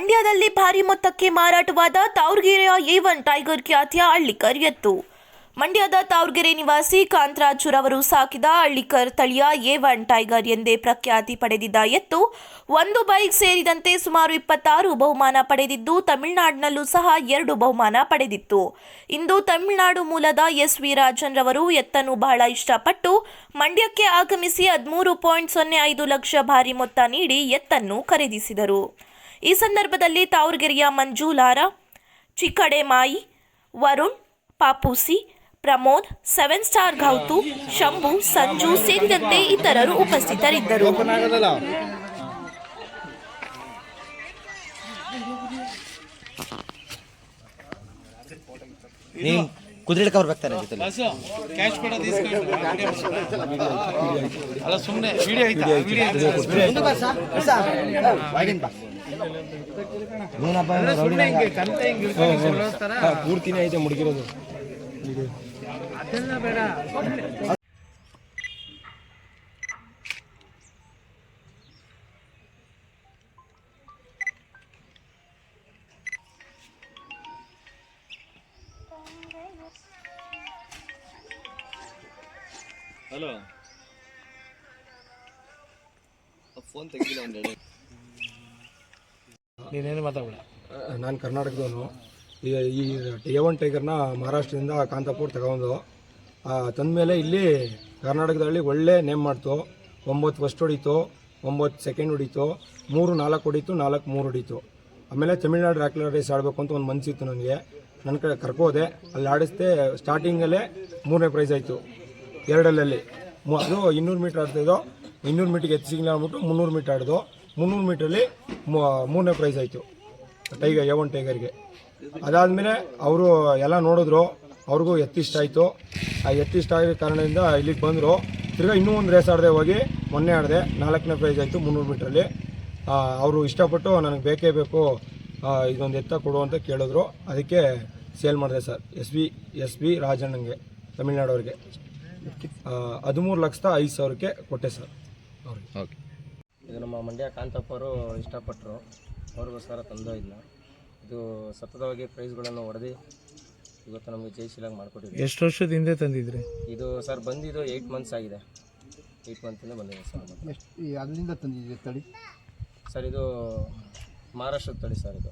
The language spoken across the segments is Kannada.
ಮಂಡ್ಯದಲ್ಲಿ ಭಾರಿ ಮೊತ್ತಕ್ಕೆ ಮಾರಾಟವಾದ ತಾವರ್ಗೆರೆಯ ಎ ಒನ್ ಟೈಗರ್ ಖ್ಯಾತಿಯ ಹಳ್ಳಿಕರ್ ಎತ್ತು. ಮಂಡ್ಯದ ತಾವರ್ಗೆರೆ ನಿವಾಸಿ ಕಾಂತರಾಜುರವರು ಸಾಕಿದ ಹಳ್ಳಿಕರ್ ತಳಿಯ ಎ ಒನ್ ಟೈಗರ್ ಎಂದೇ ಪ್ರಖ್ಯಾತಿ ಪಡೆದಿದ್ದ ಎತ್ತು, ಒಂದು ಬೈಕ್ ಸೇರಿದಂತೆ ಸುಮಾರು ಇಪ್ಪತ್ತಾರು ಬಹುಮಾನ ಪಡೆದಿದ್ದು, ತಮಿಳುನಾಡಿನಲ್ಲೂ ಸಹ ಎರಡು ಬಹುಮಾನ ಪಡೆದಿತ್ತು. ಇಂದು ತಮಿಳುನಾಡು ಮೂಲದ ಎಸ್ ವಿ ರಾಜನ್ ರವರು ಎತ್ತನ್ನು ಬಹಳ ಇಷ್ಟಪಟ್ಟು ಮಂಡ್ಯಕ್ಕೆ ಆಗಮಿಸಿ ಹದಿಮೂರು ಪಾಯಿಂಟ್ ಸೊನ್ನೆ ಐದು ಲಕ್ಷ ಭಾರಿ ಮೊತ್ತ ನೀಡಿ ಎತ್ತನ್ನು ಖರೀದಿಸಿದರು. ಈ ಸಂದರ್ಭದಲ್ಲಿ ತಾವರ್ಗೆರೆಯ ಮಂಜುಲಾರ ಚಿಕ್ಕಡೆಮಾಯಿ ಚಿಕ್ಕಡೆ ಮಾಯಿ ವರುಣ್ ಪಾಪೂಸಿ ಪ್ರಮೋದ್ ಸೆವೆನ್ ಸ್ಟಾರ್ ಗೌತು ಶಂಭು ಸಂಜು ಸೇರಿದಂತೆ ಇತರರು ಉಪಸ್ಥಿತರಿದ್ದರು. ಕುದುರೆ ಕವರ್ ಕ್ಯಾಶ್ ಅಲ್ಲ ಸುಮ್ಮನೆ ವಿಡಿಯೋ ಸೊಳ್ಳೋಸ್ತರ ಪೂರ್ತಿನೇ ಐತೆ ಮುಡುಗಿರೋದು. ಅದೆಲ್ಲ ಬೇಡ. ಹಲೋ ಫೋನ್ ತೆಗಿಲ್ಲ ಒಂದೆರಡು ನೀನೇನು ಮಾತಾಡ ನಾನು ಕರ್ನಾಟಕದವನು. ಈ ಈ ಒನ್ ಟೈಗರ್ನ ಮಹಾರಾಷ್ಟ್ರದಿಂದ ಕಾಂತಾಪುರ್ ತಗೊಂಡು ತಂದಮೇಲೆ ಇಲ್ಲಿ ಕರ್ನಾಟಕದಲ್ಲಿ ಒಳ್ಳೆ ನೇಮ್ ಮಾಡ್ತು. ಒಂಬತ್ತು ಫಸ್ಟ್ ಹೊಡೀತು, ಒಂಬತ್ತು ಸೆಕೆಂಡ್ ಹೊಡೀತು, ಮೂರು ನಾಲ್ಕು ಹೊಡೀತು, ನಾಲ್ಕು ಮೂರು ಹೊಡೀತು. ಆಮೇಲೆ ತಮಿಳ್ನಾಡು ರ್ಯಾಕ್ಲರ್ ರೇಸ್ ಆಡಬೇಕು ಅಂತ ಒಂದು ಮನಸ್ಸಿತ್ತು ನನಗೆ. ನನ್ನ ಕಡೆ ಕರ್ಕೋದೆ, ಅಲ್ಲಿ ಆಡಿಸ್ದೆ ಸ್ಟಾರ್ಟಿಂಗಲ್ಲೇ ಮೂರನೇ ಪ್ರೈಸ್ ಆಯಿತು. ಎರಡಲ್ಲಲ್ಲಿ. ಅದು ಇನ್ನೂರು ಮೀಟ್ರ್ ಆಡ್ತಿದ್ದೋ ಇನ್ನೂರು ಮೀಟ್ರಿಗೆ ಎತ್ತಿ ಸಿಗ್ಲ ಅಂದ್ಬಿಟ್ಟು ಮುನ್ನೂರು ಮೀಟ್ರ್ ಆಡಿದೋ. ಮುನ್ನೂರು ಮೀಟ್ರಲ್ಲಿ ಮೂರನೇ ಪ್ರೈಸ್ ಆಯಿತು. ಟೈಗರ್ ಒನ್ ಟೈಗರ್ಗೆ ಅದಾದಮೇಲೆ ಅವರು ಎಲ್ಲ ನೋಡಿದ್ರು, ಅವ್ರಿಗೂ ಎತ್ತಿಷ್ಟ ಆಯಿತು. ಆ ಎತ್ತಿಷ್ಟ ಆಗಿರೋ ಕಾರಣದಿಂದ ಇಲ್ಲಿಗೆ ಬಂದರು. ತಿರ್ಗಾ ಇನ್ನೂ ಒಂದು ರೇಸ್ ಆಡದೆ ಹೋಗಿ, ಮೊನ್ನೆ ಆಡಿದೆ. ನಾಲ್ಕನೇ ಪ್ರೈಸ್ ಆಯಿತು ಮುನ್ನೂರು ಮೀಟ್ರಲ್ಲಿ ಅವರು ಇಷ್ಟಪಟ್ಟು ನನಗೆ ಬೇಕೇ ಬೇಕು ಇದೊಂದು ಎತ್ತ ಕೊಡು ಅಂತ ಕೇಳಿದ್ರು. ಅದಕ್ಕೆ ಸೇಲ್ ಮಾಡಿದೆ sir, S B S B ರಾಜಣ್ಣಂಗೆ ತಮಿಳ್ನಾಡವ್ರಿಗೆ ಹದಿಮೂರು ಲಕ್ಷದ ಐದು ಸಾವಿರಕ್ಕೆ ಕೊಟ್ಟೆ ಸರ್ ಅವ್ರಿಗೆ. ಓಕೆ ಇದು ನಮ್ಮ ಮಂಡ್ಯ ಕಾಂತಪ್ಪರು ಇಷ್ಟಪಟ್ಟರು. ಅವ್ರಿಗೋಸ್ಕರ ತಂದೋ ಇದನ್ನ ಇದು ಸತತವಾಗಿ ಪ್ರೈಸ್ಗಳನ್ನು ಹೊಡೆದು ಇವತ್ತು ನಮಗೆ ಜಯಶೀಲಾಗಿ ಮಾಡಿಕೊಟ್ಟಿದ್ವಿ ಎಷ್ಟು ವರ್ಷದ ಹಿಂದೆ ತಂದಿದ್ರಿ? ಇದು ಸರ್ ಬಂದಿದ್ದು ಏಯ್ಟ್ ಮಂತ್ಸ್ ಆಗಿದೆ. ಏಯ್ಟ್ ಮಂತಿಂದ ಬಂದಿದೆ ಸರ್. ಎಷ್ಟು ಅಲ್ಲಿಂದ ತಂದಿದ್ದೀವಿ ತಳಿ? ಸರ್ ಇದು ಮಹಾರಾಷ್ಟ್ರದ ತಳಿ ಸರ್ ಇದು.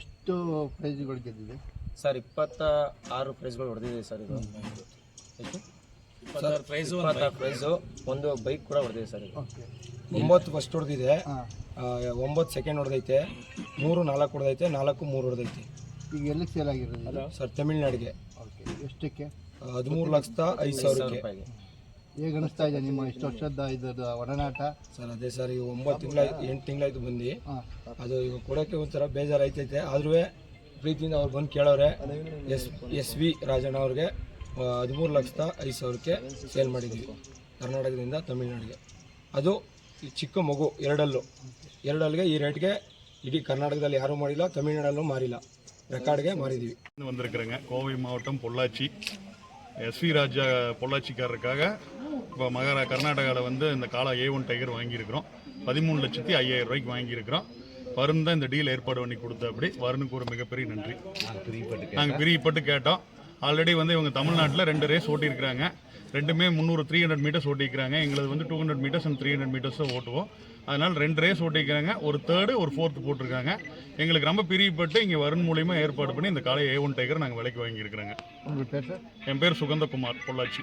ಎಷ್ಟು ಪ್ರೈಸ್ಗಳು ಗೆದ್ದಿದೆ? ಸರ್ ಇಪ್ಪತ್ತ ಆರು ಪ್ರೈಸ್ಗಳು ಹೊಡೆದಿದೆ ಸರ್ ಇದು. ಎಷ್ಟು? ಇಪ್ಪತ್ತಾರು ಪ್ರೈಸು ಒಂದು ಬೈಕ್ ಕೂಡ ಹೊಡೆದಿದೆ ಸರ್ ಒಂಬತ್ತು ಫಸ್ಟ್ ಹೊಡೆದಿದೆ. ಒಂಬತ್ತು ಸೆಕೆಂಡ್ ಹೊಡೆದೈತೆ. ಮೂರು ನಾಲ್ಕು ಹೊಡೆದೈತೆ ನಾಲ್ಕು ಮೂರು ಹೊಡೆದೈತೆ. ಈಗ ಎಲ್ಲಿ ಸೇಲ್ ಆಗಿರೋದು ಸರ್ ತಮಿಳ್ನಾಡಿಗೆ. ಎಷ್ಟಕ್ಕೆ? ಹದಿಮೂರು ಲಕ್ಷದ ಐದು ಸಾವಿರ ರೂಪಾಯಿಗೆ. ಹೇಗೆ ಅನಿಸ್ತಾ ಇದೆ ನಿಮ್ಮ ಇಷ್ಟು ವರ್ಷದ ಇದ್ರದ್ದು ಒಡನಾಟ? ಸರ್ ಅದೇ ಸರ್ ಈಗ ಒಂಬತ್ತು ತಿಂಗಳ ಎಂಟು ತಿಂಗಳಾಯ್ತು ಬಂದು. ಅದು ಈಗ ಕೊಡೋಕ್ಕೆ ಒಂಥರ ಬೇಜಾರಾಯ್ತೈತೆ. ಆದ್ರೂ ಪ್ರೀತಿಯಿಂದ ಅವ್ರು ಬಂದು ಕೇಳೋರೆ. ಎಸ್ ಎಸ್ ವಿ ರಾಜಣ್ಣ ಅವ್ರಿಗೆ. ಹದಿಮೂರು ಲಕ್ಷದ ಐದು ಸಾವಿರಕ್ಕೆ ಸೇಲ್ ಮಾಡಿದ್ದೀವಿ ಕರ್ನಾಟಕದಿಂದ ತಮಿಳ್ನಾಡಿಗೆ. ಅದು ಈ ಚಿಕ್ಕ ಮಗು ಎರಡಲ್ಲೂ. ಎರಡಲ್ಲಿಗೆ ಈ ರೇಟ್ಗೆ ಇಡೀ ಕರ್ನಾಟಕದಲ್ಲಿ ಯಾರೂ ಮಾಡಿಲ್ಲ ತಮಿಳ್ನಾಡಲ್ಲೂ ಮಾರಿಲ್ಲ. ரெக்கார்டுக்கே மாறிடுது வந்திருக்கிறேங்க கோவை மாவட்டம் பொள்ளாச்சி எஸ்வி ராஜா பொள்ளாச்சிக்காரருக்காக இப்போ மகாரா கர்நாடகாவில் வந்து இந்த காலா ஏ ஒன் டைகர் வாங்கியிருக்கிறோம் பதிமூணு லட்சத்தி ஐயாயிரம் ரூபாய்க்கு வாங்கியிருக்கிறோம் வருண் தான் இந்த டீல் ஏற்பாடு பண்ணி கொடுத்த அப்படி வருணுக்கு ஒரு மிகப்பெரிய நன்றி நாங்கள் பிரியப்பட்டு கேட்டோம் ஆல்ரெடி வந்து இவங்க தமிழ்நாட்டில் ரெண்டு ரேஸ் ஓட்டியிருக்கிறாங்க. ரெண்டுமே முந்நூறு த்ரீ ஹண்ட்ரட் மீட்டர்ஸ் ஓட்டிக்கிறாங்க எங்களது வந்து two hundred metres and three hundred metres ஓட்டுவோம். அதனால் ரெண்டு ரேஸ் ஓட்டிக்கிறாங்க ஒரு தேர்டு ஒரு ஃபோர்த்து போட்டிருக்காங்க. எங்களுக்கு ரொம்ப பிரியப்பட்டு இங்கே வருண் மூலியமாக ஏற்பாடு பண்ணி இந்த காலை ஏ ஒன் டைகர் நாங்கள் விலைக்கு வாங்கியிருக்கிறோங்க. உங்கள் பேர் சார் என் பேர் சுகந்தகுமார் பொள்ளாச்சி.